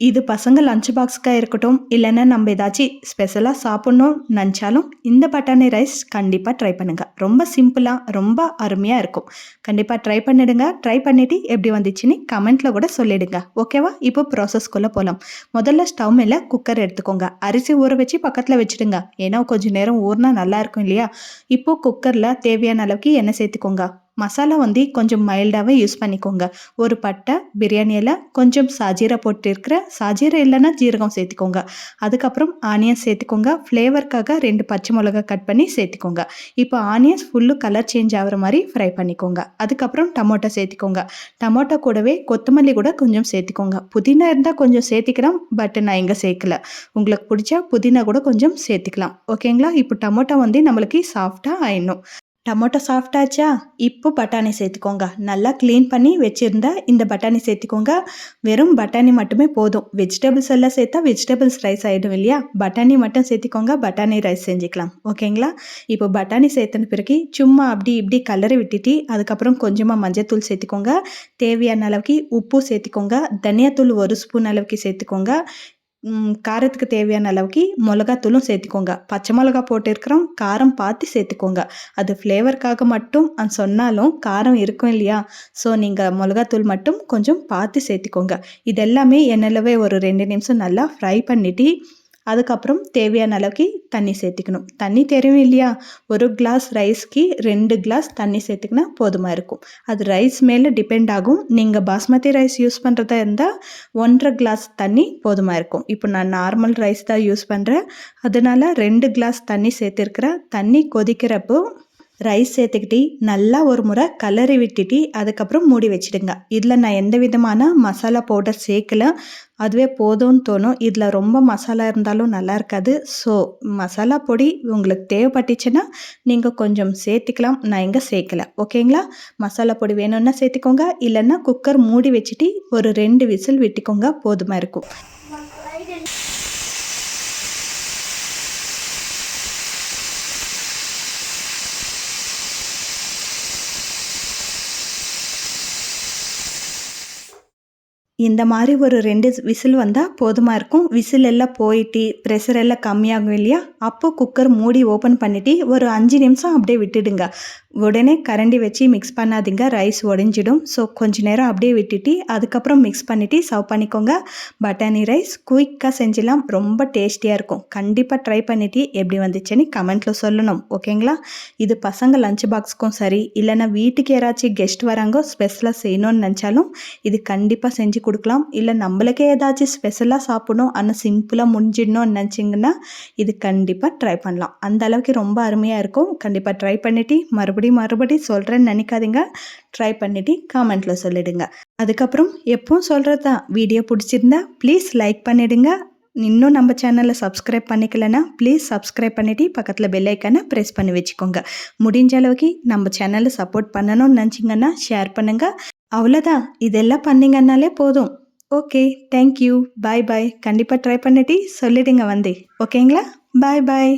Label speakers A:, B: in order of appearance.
A: இது பசங்க லஞ்ச் பாக்ஸ்க்காக இருக்கட்டும் இல்லைன்னா நம்ம ஏதாச்சும் ஸ்பெஷலாக சாப்பிட்ணும் நினச்சாலும் இந்த பட்டாணி ரைஸ் கண்டிப்பாக ட்ரை பண்ணுங்கள் ரொம்ப சிம்பிளாக ரொம்ப அருமையாக இருக்கும். கண்டிப்பாக ட்ரை பண்ணிடுங்க. ட்ரை பண்ணிவிட்டு எப்படி வந்துச்சுன்னு கமெண்ட்டில் கூட சொல்லிடுங்க. ஓகேவா இப்போ ப்ராசஸ்க்குள்ளே போகலாம் முதல்ல ஸ்டவ் மேலே குக்கர் எடுத்துக்கோங்க. அரிசி ஊற வச்சு பக்கத்தில் வச்சுடுங்க. ஏன்னா கொஞ்சம் நேரம் ஊறினா நல்லாயிருக்கும் இல்லையா? இப்போது குக்கரில் தேவையான அளவுக்கு எண்ணெய் சேர்த்துக்கோங்க. மசாலா வந்து கொஞ்சம் மைல்டாகவே யூஸ் பண்ணிக்கோங்க. ஒரு பட்டை பிரியாணியில் கொஞ்சம் சாஜீரா போட்டிருக்கிற சாஜீரா இல்லைன்னா ஜீரகம் சேர்த்துக்கோங்க. அதுக்கப்புறம் ஆனியன் சேர்த்துக்கோங்க. ஃப்ளேவருக்காக ரெண்டு பச்சை மிளகா கட் பண்ணி சேர்த்துக்கோங்க. இப்போ ஆனியன்ஸ் ஃபுல்லு கலர் சேஞ்ச் ஆகிற மாதிரி ஃப்ரை பண்ணிக்கோங்க. அதுக்கப்புறம் டமோட்டோ சேர்த்துக்கோங்க. டமோட்டோ கூடவே கொத்தமல்லி கூட கொஞ்சம் சேர்த்துக்கோங்க. புதினா இருந்தால் கொஞ்சம் சேர்த்திக்கலாம் பட் நான் இங்கே சேர்க்கல. உங்களுக்கு பிடிச்சா புதினா கூட கொஞ்சம் சேர்த்துக்கலாம். ஓகேங்களா இப்போ டமோட்டோ வந்து நம்மளுக்கு சாஃப்டாக ஆயிடணும். டமோட்டோ சாஃப்டாச்சா இப்போ பட்டாணி சேர்த்துக்கோங்க. நல்லா க்ளீன் பண்ணி வச்சுருந்தா இந்த பட்டாணி சேர்த்துக்கோங்க. வெறும் பட்டாணி மட்டுமே போதும். வெஜிடபிள்ஸ் எல்லாம் சேர்த்தா வெஜிடபிள்ஸ் ரைஸ் ஆகிடும் இல்லையா? பட்டாணி மட்டும் சேர்த்துக்கோங்க. பட்டாணி ரைஸ் செஞ்சுக்கலாம். ஓகேங்களா? இப்போ பட்டாணி சேர்த்தன பிறகு சும்மா அப்படி இப்படி கலரை விட்டுட்டு அதுக்கப்புறம் கொஞ்சமாக மஞ்சத்தூள் சேர்த்துக்கோங்க. தேவையான அளவுக்கு உப்பு சேர்த்துக்கோங்க. தனியாத்தூள் ஒரு ஸ்பூன் அளவுக்கு சேர்த்துக்கோங்க. காரத்துக்கு தேவையான அளவுக்கு மிளகாத்தூளும் சேர்த்துக்கோங்க. பச்சை மிளகா போட்டிருக்கிறோம் காரம் பார்த்து சேர்த்துக்கோங்க. அது ஃப்ளேவருக்காக மட்டும் அது சொன்னாலும் காரம் இருக்கும் இல்லையா? ஸோ நீங்கள் மிளகாத்தூள் மட்டும் கொஞ்சம் பார்த்து சேர்த்துக்கோங்க. இதெல்லாமே எண்ணெயிலவே ஒரு ரெண்டு நிமிஷம் நல்லா ஃப்ரை பண்ணிவிட்டு அதுக்கப்புறம் தேவையான அளவுக்கு தண்ணி சேர்த்துக்கணும். தண்ணி தெரியும் இல்லையா? ஒரு கிளாஸ் ரைஸ்க்கு ரெண்டு கிளாஸ் தண்ணி சேர்த்துக்கினா போதுமாக இருக்கும். அது ரைஸ் மேலே டிபெண்ட் ஆகும். நீங்கள் பாஸ்மதி ரைஸ் யூஸ் பண்ணுறதா இருந்தால் ஒன்றரை கிளாஸ் தண்ணி போதுமாக இருக்கும். இப்போ நான் நார்மல் ரைஸ் தான் யூஸ் பண்ணுறேன் அதனால் ரெண்டு கிளாஸ் தண்ணி சேர்த்துருக்குறேன். தண்ணி கொதிக்கிறப்போ ரைஸ் சேர்த்துக்கிட்டு நல்லா ஒரு முறை கலரி விட்டுட்டு அதுக்கப்புறம் மூடி வச்சுடுங்க. இதில் நான் எந்த விதமான மசாலா பவுடர் சேர்க்கல. அதுவே போதும்னு தோணும். இதில் ரொம்ப மசாலா இருந்தாலும் நல்லா இருக்காது. ஸோ மசாலா பொடி உங்களுக்கு தேவைப்பட்டுச்சுன்னா நீங்கள் கொஞ்சம் சேர்த்துக்கலாம். நான் எங்கே சேர்க்கல. ஓகேங்களா மசாலா பொடி வேணும்னா சேர்த்துக்கோங்க. இல்லைன்னா குக்கர் மூடி வச்சுட்டு ஒரு ரெண்டு விசில் விட்டுக்கோங்க. போதுமாக இருக்கும். இந்த மாதிரி ஒரு ரெண்டு விசில் வந்தால் போதுமாக இருக்கும். விசில் எல்லாம் போயிட்டு ப்ரெஷர் எல்லாம் கம்மியாகும் இல்லையா? அப்போ குக்கர் மூடி ஓப்பன் பண்ணிவிட்டு ஒரு அஞ்சு நிமிஷம் அப்படியே விட்டுடுங்க. உடனே கரண்டி வச்சு மிக்ஸ் பண்ணாதீங்க. ரைஸ் உடஞ்சிடும். ஸோ கொஞ்ச நேரம் அப்படியே விட்டுட்டு அதுக்கப்புறம் மிக்ஸ் பண்ணிவிட்டு சர்வ் பண்ணிக்கோங்க. பட்டாணி ரைஸ் குயிக்காக செஞ்சிடலாம். ரொம்ப டேஸ்டியாக இருக்கும். கண்டிப்பாக ட்ரை பண்ணிவிட்டு எப்படி வந்துச்சுன்னு கமெண்ட்டில் சொல்லணும். ஓகேங்களா இது பசங்க லஞ்ச் பாக்ஸ்க்கும் சரி இல்லைனா வீட்டுக்கு யாராச்சும் கெஸ்ட் வராங்க ஸ்பெஷலாக செய்யணும்னு நினச்சாலும் இது கண்டிப்பாக செஞ்சு கொடுக்கலாம். இல்லை நம்மளுக்கே ஏதாச்சும் ஸ்பெஷலாக சாப்பிடணும் ஆனால் சிம்பிளாக முடிஞ்சிடணும்னு நினச்சிங்கன்னா இது கண்டிப்பாக ட்ரை பண்ணலாம். அந்த அளவுக்கு ரொம்ப அருமையாக இருக்கும். கண்டிப்பாக ட்ரை பண்ணிவிட்டு மறுபடியும் மறுபடி சொல்கிறேன்னு நினைக்காதீங்க. ட்ரை பண்ணிவிட்டு காமெண்ட்டில் சொல்லிவிடுங்க அதுக்கப்புறம் எப்பவும் சொல்கிறது தான் வீடியோ பிடிச்சிருந்தா ப்ளீஸ் லைக் பண்ணிவிடுங்க இன்னும் நம்ம சேனலை சப்ஸ்கிரைப் பண்ணிக்கலன்னா ப்ளீஸ் சப்ஸ்கிரைப் பண்ணிவிட்டு பக்கத்தில் பெல்லைக்கானை ப்ரெஸ் பண்ணி வச்சுக்கோங்க. முடிஞ்ச அளவுக்கு நம்ம சேனலை சப்போர்ட் பண்ணணும்னு நினச்சிங்கன்னா ஷேர் பண்ணுங்கள் அவ்வளோதான் இதெல்லாம் பண்ணிங்கன்னாலே போதும். ஓகே தேங்க்யூ பாய் பாய் கண்டிப்பாக ட்ரை பண்ணிட்டு சொல்லிடுங்க வந்து. ஓகேங்களா பாய் பாய்